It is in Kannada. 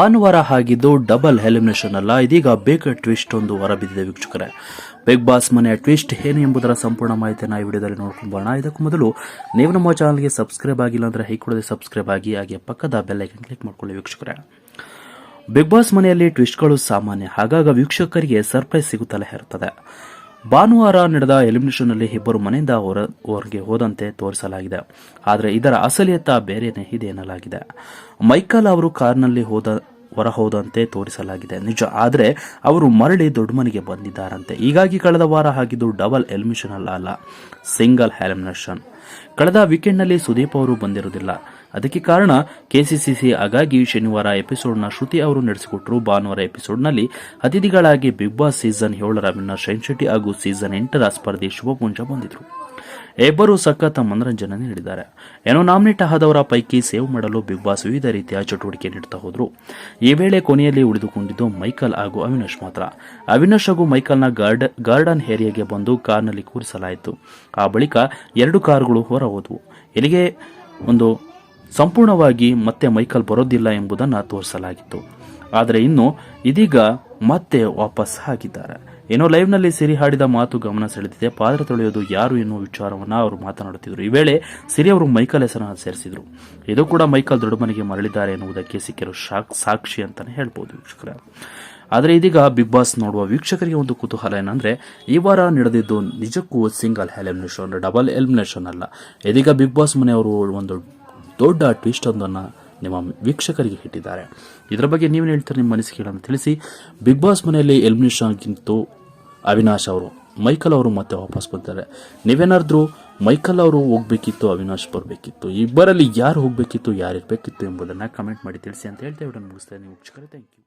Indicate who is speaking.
Speaker 1: ಭಾನುವಾರ ಆಗಿದ್ದು ಡಬಲ್ ಎಲಿಮಿನೇಷನ್ ಅಲ್ಲ. ಇದೀಗ ಬೇಗ ಟ್ವಿಸ್ಟ್ ಒಂದು ಹೊರಬಿದ್ದಿದೆ ವೀಕ್ಷಕರೇ. ಬಿಗ್ ಬಾಸ್ ಮನೆಯ ಟ್ವಿಸ್ಟ್ ಏನು ಎಂಬುದರ ಸಂಪೂರ್ಣ ಮಾಹಿತಿಯನ್ನು ಈ ವಿಡಿಯೋದಲ್ಲಿ ನೋಡ್ಕೊಂಬೋಣ ಇದಕ್ಕೂ ಮೊದಲು ನೀವು ನಮ್ಮ ಚಾನಲ್ಗೆ ಸಬ್ಸ್ಕ್ರೈಬ್ ಆಗಿಲ್ಲ ಅಂದರೆ ಕೊಡದೆ ಸಬ್ಸ್ಕ್ರೈಬ್ ಆಗಿ, ಹಾಗೆ ಪಕ್ಕದ ಬೆಲ್ಲೈಕನ್ ಕ್ಲಿಕ್ ಮಾಡ್ಕೊಳ್ಳಿ ವೀಕ್ಷಕರೇ. ಬಿಗ್ ಬಾಸ್ ಮನೆಯಲ್ಲಿ ಟ್ವಿಸ್ಟ್ಗಳು ಸಾಮಾನ್ಯ. ಹಾಗಾಗ ವೀಕ್ಷಕರಿಗೆ ಸರ್ಪ್ರೈಸ್ ಸಿಗುತ್ತಲೇ ಇರುತ್ತದೆ. ಭಾನುವಾರ ನಡೆದ ಎಲಿಮಿನೇಷನ್ನಲ್ಲಿ ಇಬ್ಬರು ಮನೆಯಿಂದ ಹೊರ, ಹೊರಗೆ ಹೋದಂತೆ ತೋರಿಸಲಾಗಿದೆ. ಆದರೆ ಇದರ ಅಸಲಿಯತ್ತ ಬೇರೆನೇ ಇದೆ ಎನ್ನಲಾಗಿದೆ. ಮೈಕಲ್ ಅವರು ಕಾರ್ನಲ್ಲಿ ಹೋದ ಹೊರ ಹೋದಂತೆ ತೋರಿಸಲಾಗಿದೆ. ನಿಜ, ಆದರೆ ಅವರು ಮರಳಿ ದೊಡ್ಡ ಮನೆಗೆ ಬಂದಿದ್ದಾರಂತೆ. ಹೀಗಾಗಿ ಕಳೆದ ವಾರ ಆಗಿದ್ದು ಡಬಲ್ ಎಲಿಮಿನೇಷನ್ ಅಲ್ಲ ಅಲ್ಲ ಸಿಂಗಲ್ ಎಲಿಮಿನೇಷನ್. ಕಳೆದ ವೀಕೆಂಡ್ನಲ್ಲಿ ಸುದೀಪ್ ಅವರು ಬಂದಿರುವುದಿಲ್ಲ. ಅದಕ್ಕೆ ಕಾರಣ ಕೆಸಿಸಿಸಿ ಹಾಗಾಗಿ ಶನಿವಾರ ಎಪಿಸೋಡ್ನ ಶ್ರುತಿ ಅವರು ನಡೆಸಿಕೊಟ್ಟರು ಭಾನುವಾರ ಎಪಿಸೋಡ್ನಲ್ಲಿ ಅತಿಥಿಗಳಾಗಿ ಬಿಗ್ ಬಾಸ್ ಸೀಸನ್ ಏಳರ ವಿನ್ನರ್ ಶೈನ್ ಶೆಟ್ಟಿ ಹಾಗೂ ಸೀಸನ್ ಎಂಟರ ಸ್ಪರ್ಧಿ ಶುಭಪುಂಜ ಬಂದಿದ್ರು. ಇಬ್ಬರು ಸಖತ್ ಮನರಂಜನೆ ನೀಡಿದ್ದಾರೆ. ಏನೋ ನಾಮಿನೇಟ್ ಆದವರ ಪೈಕಿ ಸೇವ್ ಮಾಡಲು ಬಿಗ್ ಬಾಸ್ ವಿವಿಧ ರೀತಿಯ ಚಟುವಟಿಕೆ ನೀಡುತ್ತಾ ಹೋದರು. ಈ ವೇಳೆ ಕೊನೆಯಲ್ಲಿ ಉಳಿದುಕೊಂಡಿದ್ದು ಮೈಕಲ್ ಹಾಗೂ ಅವಿನಾಶ್ ಮಾತ್ರ. ಅವಿನಾಶ್ ಹಾಗೂ ಮೈಕಲ್ನ ಗಾರ್ಡ್, ಗಾರ್ಡನ್ ಏರಿಯಾಗೆ ಬಂದು ಕಾರ್ನಲ್ಲಿ ಕೂರಿಸಲಾಯಿತು. ಆ ಬಳಿಕ ಎರಡು ಕಾರುಗಳು ಹೊರ ಹೋದವು ಇಲ್ಲಿಗೆ ಒಂದು ಸಂಪೂರ್ಣವಾಗಿ ಮತ್ತೆ ಮೈಕಲ್ ಬರೋದಿಲ್ಲ ಎಂಬುದನ್ನು ತೋರಿಸಲಾಗಿತ್ತು. ಆದರೆ ಇನ್ನು ಇದೀಗ ಮತ್ತೆ ವಾಪಸ್ ಆಗಿದ್ದಾರೆ. ಏನೋ ಲೈವ್ನಲ್ಲಿ ಸಿರಿ ಹಾಡಿದ ಮಾತು ಗಮನ ಸೆಳೆದಿದೆ. ಪಾತ್ರ ತೊಳೆಯೋದು ಯಾರು ಎನ್ನುವ ವಿಚಾರವನ್ನ ಅವರು ಮಾತನಾಡುತ್ತಿದ್ದರು. ಈ ವೇಳೆ ಸಿರಿ ಅವರು ಮೈಕಲ್ ಹೆಸರನ್ನು ಸೇರಿಸಿದ್ರು. ಇದು ಕೂಡ ಮೈಕಲ್ ದೊಡ್ಡಮನೆಗೆ ಮರಳಿದ್ದಾರೆ ಎನ್ನುವುದಕ್ಕೆ ಸಿಕ್ಕಿರೋ ಶಾಕ್, ಸಾಕ್ಷಿ ಅಂತಾನೆ ಹೇಳ್ಬೋದು ವೀಕ್ಷಕರ. ಆದರೆ ಇದೀಗ ಬಿಗ್ ಬಾಸ್ ನೋಡುವ ವೀಕ್ಷಕರಿಗೆ ಒಂದು ಕುತೂಹಲ ಏನಂದ್ರೆ, ಈ ವಾರ ನಡೆದಿದ್ದು ನಿಜಕ್ಕೂ ಸಿಂಗಲ್ ಎಲಿಮಿನೇಷನ್, ಡಬಲ್ ಎಲಿಮಿನೇಷನ್ ಅಲ್ಲ. ಇದೀಗ ಬಿಗ್ ಬಾಸ್ ಮನೆಯವರು ಒಂದು ದೊಡ್ಡ ಟ್ವಿಸ್ಟ್ ಒಂದನ್ನು ನಿಮ್ಮ ವೀಕ್ಷಕರಿಗೆ ಇಟ್ಟಿದ್ದಾರೆ. ಇದರ ಬಗ್ಗೆ ನೀವೇನು ಹೇಳ್ತೀರಿ ನಿಮ್ಮ ಅನಿಸಿಕೆಗಳನ್ನು ತಿಳಿಸಿ. ಬಿಗ್ ಬಾಸ್ ಮನೆಯಲ್ಲಿ ಎಲಿಮಿನೇಷನ್ಗಿಂತೂ ಅವಿನಾಶ್ ಅವರು, ಮೈಕಲ್ ಅವರು ಮತ್ತೆ ವಾಪಸ್ ಬರ್ತಾರೆ ನೀವೇನಾದ್ರೂ ಮೈಕಲ್ ಅವರು ಹೋಗ್ಬೇಕಿತ್ತು, ಅವಿನಾಶ್ ಬರಬೇಕಿತ್ತು ಇಬ್ಬರಲ್ಲಿ ಯಾರು ಹೋಗ್ಬೇಕಿತ್ತು ಯಾರು ಇರಬೇಕಿತ್ತು ಎಂಬುದನ್ನು ಕಮೆಂಟ್ ಮಾಡಿ ತಿಳಿಸಿ ಅಂತ ಹೇಳ್ತೇವೆ ಮುಗಿಸ್ತೇನೆ. ವೀಕ್ಷಕರೇ ಥ್ಯಾಂಕ್ ಯು